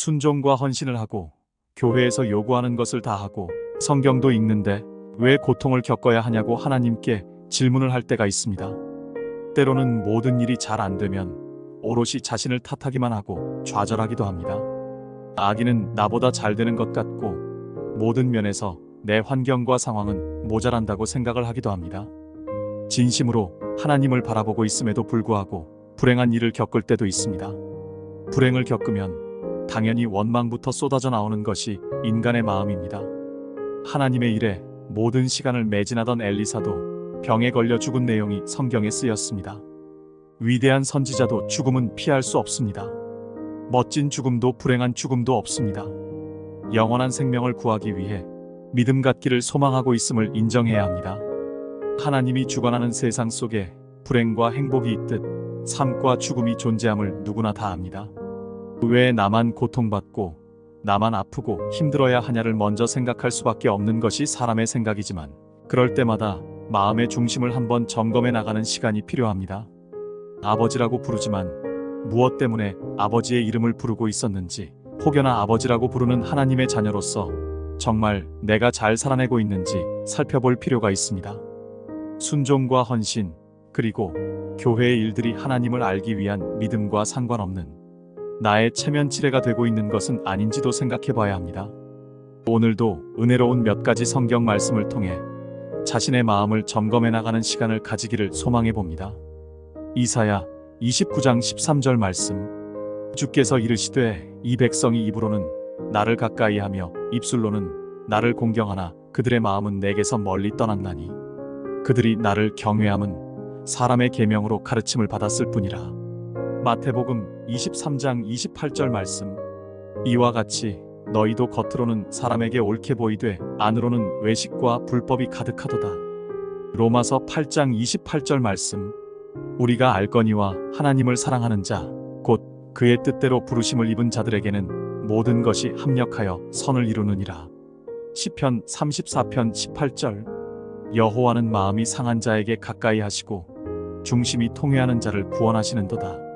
순종과 헌신을 하고 교회에서 요구하는 것을 다 하고 성경도 읽는데 왜 고통을 겪어야 하냐고 하나님께 질문을 할 때가 있습니다. 때로는 모든 일이 잘 안 되면 오롯이 자신을 탓하기만 하고 좌절하기도 합니다. 아기는 나보다 잘 되는 것 같고 모든 면에서 내 환경과 상황은 모자란다고 생각을 하기도 합니다. 진심으로 하나님을 바라보고 있음에도 불구하고 불행한 일을 겪을 때도 있습니다. 불행을 겪으면 당연히 원망부터 쏟아져 나오는 것이 인간의 마음입니다. 하나님의 일에 모든 시간을 매진하던 엘리사도 병에 걸려 죽은 내용이 성경에 쓰였습니다. 위대한 선지자도 죽음은 피할 수 없습니다. 멋진 죽음도 불행한 죽음도 없습니다. 영원한 생명을 구하기 위해 믿음 갖기를 소망하고 있음을 인정해야 합니다. 하나님이 주관하는 세상 속에 불행과 행복이 있듯 삶과 죽음이 존재함을 누구나 다 압니다. 왜 나만 고통받고 나만 아프고 힘들어야 하냐를 먼저 생각할 수밖에 없는 것이 사람의 생각이지만 그럴 때마다 마음의 중심을 한번 점검해 나가는 시간이 필요합니다. 아버지라고 부르지만 무엇 때문에 아버지의 이름을 부르고 있었는지 혹여나 아버지라고 부르는 하나님의 자녀로서 정말 내가 잘 살아내고 있는지 살펴볼 필요가 있습니다. 순종과 헌신, 그리고 교회의 일들이 하나님을 알기 위한 믿음과 상관없는 나의 체면 치레가 되고 있는 것은 아닌지도 생각해 봐야 합니다. 오늘도 은혜로운 몇 가지 성경 말씀을 통해 자신의 마음을 점검해 나가는 시간을 가지기를 소망해 봅니다. 이사야 29장 13절 말씀 주께서 이르시되 이 백성이 입으로는 나를 가까이 하며 입술로는 나를 공경하나 그들의 마음은 내게서 멀리 떠났나니 그들이 나를 경외함은 사람의 계명으로 가르침을 받았을 뿐이라 마태복음 23장 28절 말씀. 이와 같이 너희도 겉으로는 사람에게 옳게 보이되 안으로는 외식과 불법이 가득하도다. 로마서 8장 28절 말씀. 우리가 알거니와 하나님을 사랑하는 자 곧 그의 뜻대로 부르심을 입은 자들에게는 모든 것이 합력하여 선을 이루느니라. 시편 34편 18절. 여호와는 마음이 상한 자에게 가까이 하시고 중심이 통회하는 자를 구원하시는도다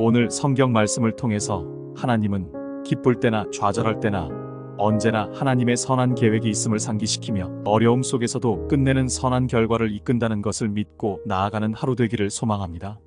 오늘 성경 말씀을 통해서 하나님은 기쁠 때나 좌절할 때나 언제나 하나님의 선한 계획이 있음을 상기시키며 어려움 속에서도 끝내는 선한 결과를 이끈다는 것을 믿고 나아가는 하루 되기를 소망합니다.